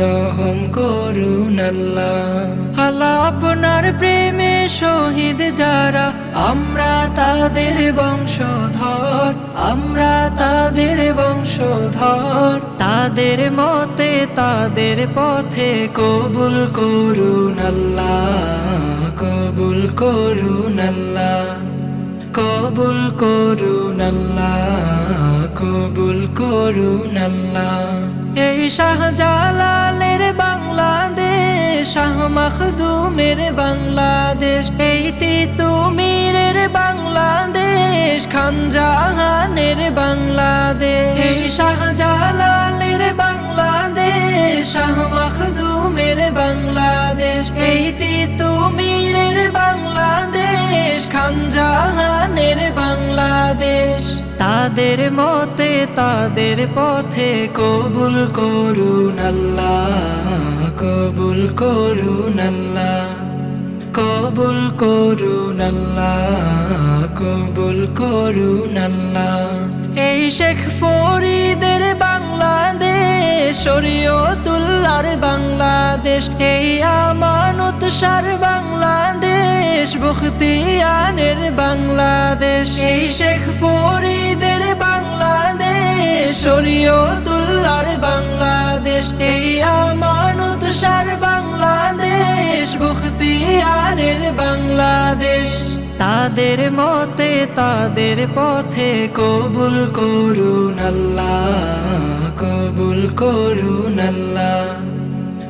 রহম করুন আল্লাহ আপনার প্রেমে শহীদ যারা, আমরা তাদের বংশধর, আমরা তাদের বংশধর। তাদের মতে, তাদের পথে কবুল করুন আল্লাহ কবুল করুন আল্লাহ কবুল করুন আল্লাহ কবুল করুন আল্লাহ এই শাহজালালের বাংলাদেশ, শাহ মখদুমের বাংলাদেশ। এই তিতুমিরের বাংলাদেশ খানজাহানের বাংলাদেশ। এই শাহজালালের বাংলাদেশ, শাহ মখদুমের বাংলাদেশ। এই তিতুমিরের বাংলাদেশ খানজাহানের বাংলাদেশ। তাদের মতে, তাদের পথে কবুল করুন আল্লাহ, কবুল করুন আল্লাহ, কবুল করুন আল্লাহ, কবুল করুন আল্লাহ। এই শেখ ফরিদের বাংলাদেশ শরীয়তুল্লার বাংলাদেশ, এই আমানত সার বাংলাদেশ বখতিয়ানের বাংলাদেশ। এই শেখ ফরিদের বাংলাদেশ শরীয়তুল্লার বাংলাদেশ। এই আমানত সার বাংলাদেশ, বখতিয়ানের বাংলাদেশ। তাদের মতে, তাদের পথে কবুল করুন আল্লাহ, কবুল করুন আল্লাহ।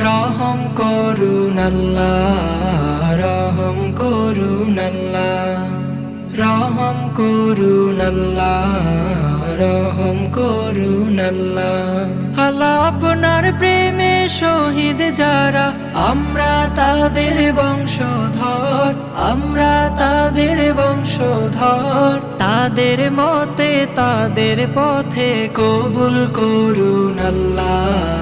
রহম করুন রহম করুন রহম করুন রহম করুন আল্লাহ আপনার প্রেমে শহীদ যারা, আমরা তাদের বংশধর, আমরা তাদের বংশধর। তাদের মতে তাদের পথে কবুল করুন আল্লাহ।